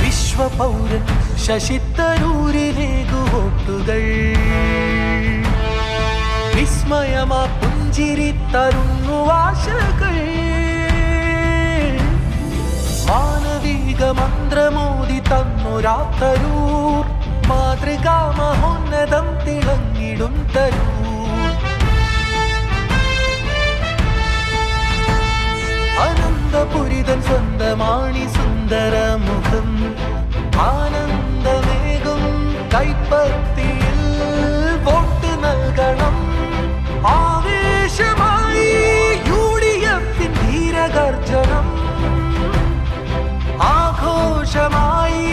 വിശ്വപൗരൻ ശശിത്തരൂരിലേകു വോട്ടുകൾ വിസ്മയമാ പുഞ്ചിരി തരുന്നു ആശകൾ. മാനവിക മന്ത്രമോദി തന്നൊരാത്തരൂർ മാതൃകാ മഹോന്നതം തിളങ്ങിടും തരൂർ. അനന്തപുരിതൻ സ്വന്തമാണി സുന്ദര മുഖം. ആനന്ദമേകും കൈപ്പത്തിയിൽ വോട്ട് നൽകണം. ആവേശമായി യു ഡി എഫിൻ ധീരഗർജനം. ആഘോഷമായി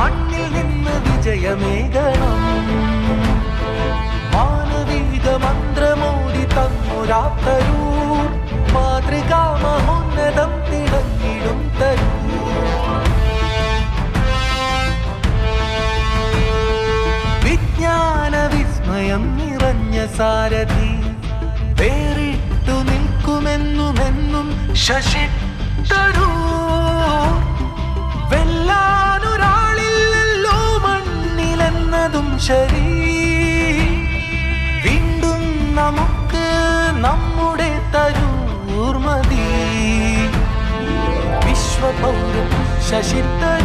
മണ്ണിൽ നിന്ന് വിജയമേകണം. മാനവിക മന്ത്രമോടി തന്നൊരാത്തരൂർ വിസ്മയം നിറഞ്ഞ സാരഥി. വേറിട്ടു നിൽക്കുമെന്നുമെന്നും ശശി തരൂർ വെല്ലാനൊരാളില്ലല്ലോ മണ്ണിലെന്നതും ശരി. വീണ്ടും നമുക്ക് നമ്മുടെ തരൂർമതി വിശ്വപൗരം ശശി തരൂരിലേക്കു